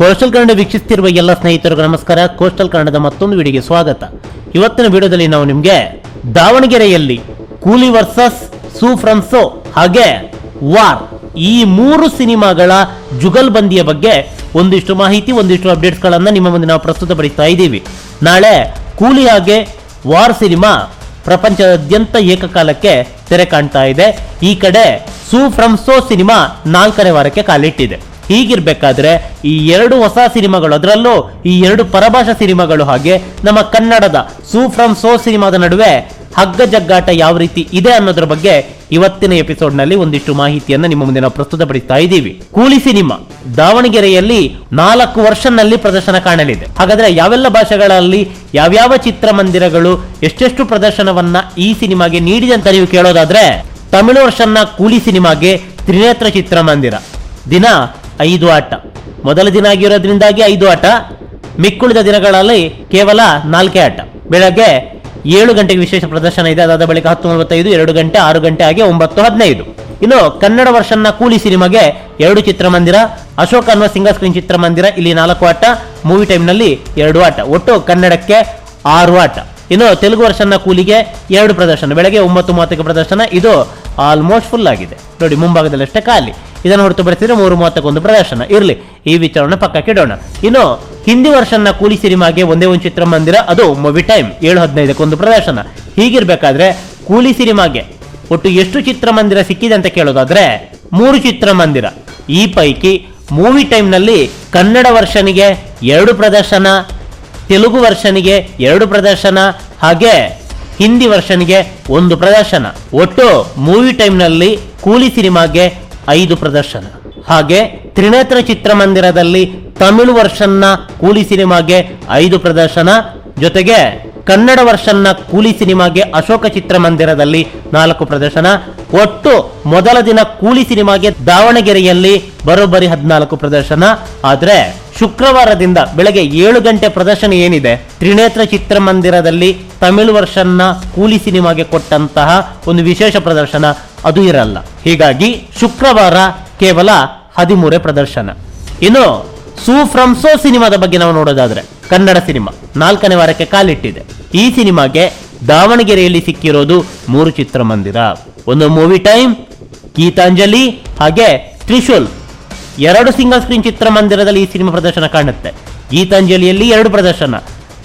Coastal Kannada ವೀಕ್ಷಿಸ್ತಿರುವ ಎಲ್ಲ ಸ್ನೇಹಿತರಿಗೂ ನಮಸ್ಕಾರ. ಕೋಸ್ಟಲ್ ಕನ್ನಡದ ಮತ್ತೊಂದು ವಿಡಿಯೋಗೆ ಸ್ವಾಗತ. ಇವತ್ತಿನ ವಿಡಿಯೋದಲ್ಲಿ ನಾವು ನಿಮಗೆ ದಾವಣಗೆರೆಯಲ್ಲಿ ಕೂಲಿ ವರ್ಸಸ್ ಸೂಫ್ರನ್ಸೋ ಹಾಗೆ ವಾರ್ ಈ ಮೂರು ಸಿನಿಮಾಗಳ ಜುಗಲ್ಬಂದಿಯ ಬಗ್ಗೆ ಒಂದಿಷ್ಟು ಮಾಹಿತಿ, ಒಂದಿಷ್ಟು ಅಪ್ಡೇಟ್ಸ್ಗಳನ್ನು ನಿಮ್ಮ ಮುಂದೆ ನಾವು ಪ್ರಸ್ತುತಪಡಿಸ್ತಾ ಇದ್ದೀವಿ. ನಾಳೆ ಕೂಲಿ ಹಾಗೆ ವಾರ್ ಸಿನಿಮಾ ಪ್ರಪಂಚದಾದ್ಯಂತ ಏಕಕಾಲಕ್ಕೆ ತೆರೆ ಕಾಣ್ತಾ ಇದೆ. ಈ ಕಡೆ ಸೂ ಫ್ರಮ್ ಸೋ ಸಿನಿಮಾ ನಾಲ್ಕನೇ ವಾರಕ್ಕೆ ಕಾಲಿಟ್ಟಿದೆ. ಹೀಗಿರ್ಬೇಕಾದ್ರೆ ಈ ಎರಡು ಹೊಸ ಸಿನಿಮಾಗಳು, ಅದರಲ್ಲೂ ಈ ಎರಡು ಪರಭಾಷಾ ಸಿನಿಮಾಗಳು ಹಾಗೆ ನಮ್ಮ ಕನ್ನಡದ ಸೂ ಫ್ರಮ್ ಸೋ ಸಿನಿಮಾದ ನಡುವೆ ಹಗ್ಗ ಜಗ್ಗಾಟ ಯಾವ ರೀತಿ ಇದೆ ಅನ್ನೋದ್ರ ಬಗ್ಗೆ ಇವತ್ತಿನ ಎಪಿಸೋಡ್ನಲ್ಲಿ ಒಂದಿಷ್ಟು ಮಾಹಿತಿಯನ್ನ ನಿಮ್ಮ ಮುಂದೆ ನಾವು ಪ್ರಸ್ತುತಪಡಿಸ್ತಾ ಇದ್ದೀವಿ. ಕೂಲಿ ಸಿನಿಮಾ, ದಾವಣಗೆರೆಯಲ್ಲಿ ನಾಲ್ಕು ವರ್ಷನಲ್ಲಿ ಪ್ರದರ್ಶನ ಕಾಣಲಿದೆ. ಹಾಗಾದ್ರೆ ಯಾವೆಲ್ಲ ಭಾಷೆಗಳಲ್ಲಿ ಯಾವ್ಯಾವ ಚಿತ್ರಮಂದಿರಗಳು ಎಷ್ಟೆಷ್ಟು ಪ್ರದರ್ಶನವನ್ನ ಈ ಸಿನಿಮಾಗೆ ನೀಡಿದೆ ಅಂತ ನೀವು ಕೇಳೋದಾದ್ರೆ, ತಮಿಳು ವರ್ಷನ್ನ ಕೂಲಿ ಸಿನಿಮಾಗೆ ತ್ರಿನೇತ್ರ ಚಿತ್ರಮಂದಿರ. ದಿನ ಐದು ಆಟ. ಮೊದಲ ದಿನ ಆಗಿರೋದ್ರಿಂದಾಗಿ ಐದು ಆಟ. ಮಿಕ್ಕುಳಿದ ದಿನಗಳಲ್ಲಿ ಕೇವಲ ನಾಲ್ಕೇ ಆಟ. ಬೆಳಗ್ಗೆ ಏಳು ಗಂಟೆಗೆ ವಿಶೇಷ ಪ್ರದರ್ಶನ ಇದೆ. ಅದಾದ ಬಳಿಕ ಹತ್ತು ನಲವತ್ತೈದು, ಎರಡು ಗಂಟೆ, ಆರು ಗಂಟೆ ಹಾಗೆ ಒಂಬತ್ತು, ಹದಿನೈದು. ಇನ್ನು ಕನ್ನಡ ವರ್ಷನ್ನ ಕೂಲಿ ಸಿನಿಮಾಗೆ ಎರಡು ಚಿತ್ರಮಂದಿರ ಅಶೋಕ್ ಅನ್ನುವ ಸಿಂಗಲ್ ಸ್ಕ್ರೀನ್ ಚಿತ್ರಮಂದಿರ, ಇಲ್ಲಿ ನಾಲ್ಕು ಆಟ. ಮೂವಿ ಟೈಮ್ನಲ್ಲಿ ಎರಡು ಆಟ. ಒಟ್ಟು ಕನ್ನಡಕ್ಕೆ ಆರು ಆಟ. ಇನ್ನು ತೆಲುಗು ವರ್ಷನ್ನ ಕೂಲಿಗೆ ಎರಡು ಪ್ರದರ್ಶನ. ಬೆಳಗ್ಗೆ ಒಂಬತ್ತು ಮೂವತ್ತಕ್ಕೆ ಪ್ರದರ್ಶನ. ಇದು ಆಲ್ಮೋಸ್ಟ್ ಫುಲ್ ಆಗಿದೆ. ನೋಡಿ, ಮುಂಭಾಗದಲ್ಲಷ್ಟೇ ಖಾಲಿ. ಇದನ್ನು ಹೊರತುಪಡಿಸಿದ್ರೆ ಮೂರು ಮೂವತ್ತಕ್ಕೊಂದು ಪ್ರದರ್ಶನ. ಇರಲಿ, ಈ ವಿಚಾರವನ್ನು ಪಕ್ಕಕ್ಕೆ ಇಡೋಣ. ಇನ್ನು, ಹಿಂದಿ ವರ್ಷನ್ನ ಕೂಲಿ ಸಿನಿಮಾಗೆ ಒಂದೇ ಒಂದು ಚಿತ್ರಮಂದಿರ ಅದು ಮೂವಿ ಟೈಮ್ ಏಳು ಹದಿನೈದಕ್ಕೊಂದು ಪ್ರದರ್ಶನ. ಹೀಗಿರಬೇಕಾದ್ರೆ, ಕೂಲಿ ಸಿನಿಮಾಗೆ ಒಟ್ಟು ಎಷ್ಟು ಚಿತ್ರಮಂದಿರ ಸಿಕ್ಕಿದೆ ಅಂತ ಕೇಳೋದಾದ್ರೆ, ಮೂರು ಚಿತ್ರಮಂದಿರ ಈ ಪೈಕಿ ಮೂವಿ ಟೈಮ್ನಲ್ಲಿ ಕನ್ನಡ ವರ್ಷನಿಗೆ ಎರಡು ಪ್ರದರ್ಶನ, ತೆಲುಗು ವರ್ಷನಿಗೆ ಎರಡು ಪ್ರದರ್ಶನ, ಹಾಗೆ ಹಿಂದಿ ವರ್ಷನಿಗೆ ಒಂದು ಪ್ರದರ್ಶನ. ಒಟ್ಟು ಮೂವಿ ಟೈಮ್ನಲ್ಲಿ ಕೂಲಿ ಸಿನಿಮಾಗೆ ಐದು ಪ್ರದರ್ಶನ. ಹಾಗೆ ತ್ರಿನೇತ್ರ ಚಿತ್ರಮಂದಿರದಲ್ಲಿ ತಮಿಳು ವರ್ಷನ್ನ ಕೂಲಿ ಸಿನಿಮಾಗೆ ಐದು ಪ್ರದರ್ಶನ. ಜೊತೆಗೆ ಕನ್ನಡ ವರ್ಷನ್ನ ಕೂಲಿ ಸಿನಿಮಾಗೆ ಅಶೋಕ ಚಿತ್ರಮಂದಿರದಲ್ಲಿ ನಾಲ್ಕು ಪ್ರದರ್ಶನ. ಒಟ್ಟು ಮೊದಲ ದಿನ ಕೂಲಿ ಸಿನಿಮಾಗೆ ದಾವಣಗೆರೆಯಲ್ಲಿ ಬರೋಬ್ಬರಿ ಹದಿನಾಲ್ಕು ಪ್ರದರ್ಶನ. ಆದ್ರೆ ಶುಕ್ರವಾರದಿಂದ ಬೆಳಗ್ಗೆ ಏಳು ಗಂಟೆ ಪ್ರದರ್ಶನ ಏನಿದೆ? ತ್ರಿನೇತ್ರ ಚಿತ್ರಮಂದಿರದಲ್ಲಿ ತಮಿಳು ವರ್ಷನ್ನ ಕೂಲಿ ಸಿನಿಮಾಗೆ ಕೊಟ್ಟಂತಹ ಒಂದು ವಿಶೇಷ ಪ್ರದರ್ಶನ. ಅದು ಇರಲ್ಲ. ಹೀಗಾಗಿ ಶುಕ್ರವಾರ ಕೇವಲ ಹದಿಮೂರೇ ಪ್ರದರ್ಶನ. ಇನ್ನು ಸೂ ಫ್ರಮ್ ಸೋ ಸಿನಿಮಾದ ಬಗ್ಗೆ ನಾವು ನೋಡೋದಾದ್ರೆ, ಕನ್ನಡ ಸಿನಿಮಾ. ನಾಲ್ಕನೇ ವಾರಕ್ಕೆ ಕಾಲಿಟ್ಟಿದೆ. ಈ ಸಿನಿಮಾಗೆ ದಾವಣಗೆರೆಯಲ್ಲಿ ಸಿಕ್ಕಿರೋದು ಮೂರು ಚಿತ್ರಮಂದಿರ. ಒಂದು ಮೂವಿ ಟೈಮ್, ಗೀತಾಂಜಲಿ ಹಾಗೆ ತ್ರಿಶೂಲ್. ಎರಡು ಸಿಂಗಲ್ ಸ್ಕ್ರೀನ್ ಚಿತ್ರಮಂದಿರದಲ್ಲಿ ಈ ಸಿನಿಮಾ ಪ್ರದರ್ಶನ ಕಾಣುತ್ತೆ. ಗೀತಾಂಜಲಿಯಲ್ಲಿ ಎರಡು ಪ್ರದರ್ಶನ.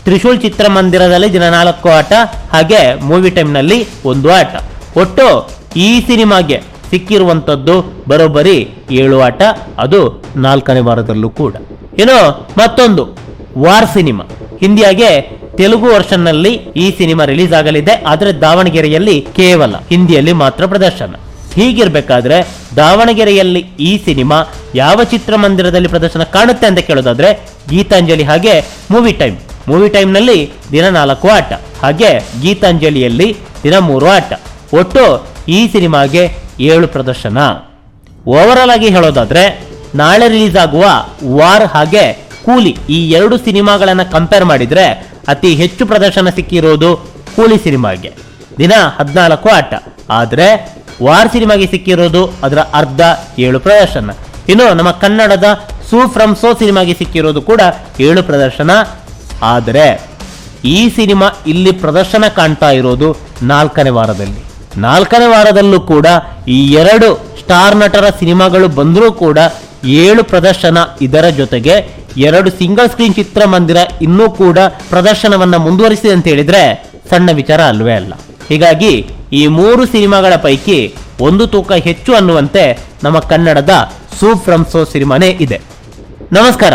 ತ್ರಿಶೂಲ್ ಚಿತ್ರಮಂದಿರದಲ್ಲಿ ದಿನ ನಾಲ್ಕು ಆಟ, ಹಾಗೆ ಮೂವಿ ಟೈಮ್ನಲ್ಲಿ ಒಂದು ಆಟ. ಒಟ್ಟು ಈ ಸಿನಿಮಾಗೆ ಸಿಕ್ಕಿರುವಂಥದ್ದು ಬರೋಬ್ಬರಿ ಏಳು ಆಟ, ಅದು ನಾಲ್ಕನೇ ವಾರದಲ್ಲೂ ಕೂಡ. ಏನೋ ಮತ್ತೊಂದು, ವಾರ್ ಸಿನಿಮಾ. ಹಿಂದಿಯಾಗೆ ತೆಲುಗು ವರ್ಷನ್ನಲ್ಲಿ ಈ ಸಿನಿಮಾ ರಿಲೀಸ್ ಆಗಲಿದೆ, ಆದರೆ ದಾವಣಗೆರೆಯಲ್ಲಿ ಕೇವಲ ಹಿಂದಿಯಲ್ಲಿ ಮಾತ್ರ ಪ್ರದರ್ಶನ. ಹೀಗಿರ್ಬೇಕಾದ್ರೆ ದಾವಣಗೆರೆಯಲ್ಲಿ ಈ ಸಿನಿಮಾ ಯಾವ ಚಿತ್ರಮಂದಿರದಲ್ಲಿ ಪ್ರದರ್ಶನ ಕಾಣುತ್ತೆ ಅಂತ ಕೇಳೋದಾದ್ರೆ ಗೀತಾಂಜಲಿ ಹಾಗೆ ಮೂವಿ ಟೈಮ್. ಮೂವಿ ಟೈಮ್ನಲ್ಲಿ ದಿನ ನಾಲ್ಕು ಆಟ, ಹಾಗೆ ಗೀತಾಂಜಲಿಯಲ್ಲಿ ದಿನ ಮೂರು ಆಟ. ಒಟ್ಟು ಈ ಸಿನಿಮಾಗೆ ಏಳು ಪ್ರದರ್ಶನ. ಓವರಾಲ್ ಆಗಿ ಹೇಳೋದಾದ್ರೆ, ನಾಳೆ ರಿಲೀಸ್ ಆಗುವ ವಾರ್ ಹಾಗೆ ಕೂಲಿ ಈ ಎರಡು ಸಿನಿಮಾಗಳನ್ನ ಕಂಪೇರ್ ಮಾಡಿದ್ರೆ ಅತಿ ಹೆಚ್ಚು ಪ್ರದರ್ಶನ ಸಿಕ್ಕಿರೋದು ಕೂಲಿ ಸಿನಿಮಾಗೆ. ದಿನ ಹದಿನಾಲ್ಕು ಆಟ. ಆದ್ರೆ ವಾರ್ ಸಿನಿಮಾಗೆ ಸಿಕ್ಕಿರೋದು ಅದರ ಅರ್ಧ ಏಳು ಪ್ರದರ್ಶನ. ಇನ್ನು ನಮ್ಮ ಕನ್ನಡದ ಸೂ ಫ್ರಮ್ ಸೋ ಸಿನಿಮಾಗೆ ಸಿಕ್ಕಿರೋದು ಕೂಡ ಏಳು ಪ್ರದರ್ಶನ. ಆದರೆ ಈ ಸಿನಿಮಾ ಇಲ್ಲಿ ಪ್ರದರ್ಶನ ಕಾಣ್ತಾ ಇರೋದು ನಾಲ್ಕನೇ ವಾರದಲ್ಲಿ. ನಾಲ್ಕನೇ ವಾರದಲ್ಲೂ ಕೂಡ ಈ ಎರಡು ಸ್ಟಾರ್ ನಟರ ಸಿನಿಮಾಗಳು ಬಂದರೂ ಕೂಡ ಏಳು ಪ್ರದರ್ಶನ ಇದರ ಜೊತೆಗೆ ಎರಡು ಸಿಂಗಲ್ ಸ್ಕ್ರೀನ್ ಚಿತ್ರಮಂದಿರ ಇನ್ನೂ ಕೂಡ ಪ್ರದರ್ಶನವನ್ನು ಮುಂದುವರಿಸಿದೆ ಅಂತ ಹೇಳಿದ್ರೆ ಸಣ್ಣ ವಿಚಾರ ಅಲ್ವೇ ಅಲ್ಲ. ಹೀಗಾಗಿ ಈ ಮೂರು ಸಿನಿಮಾಗಳ ಪೈಕಿ ಒಂದು ತೂಕ ಹೆಚ್ಚು ಅನ್ನುವಂತೆ ನಮ್ಮ ಕನ್ನಡದ ಸೂ ಫ್ರಮ್ ಸೋ ಸಿನಿಮಾನೇ ಇದೆ. ನಮಸ್ಕಾರ.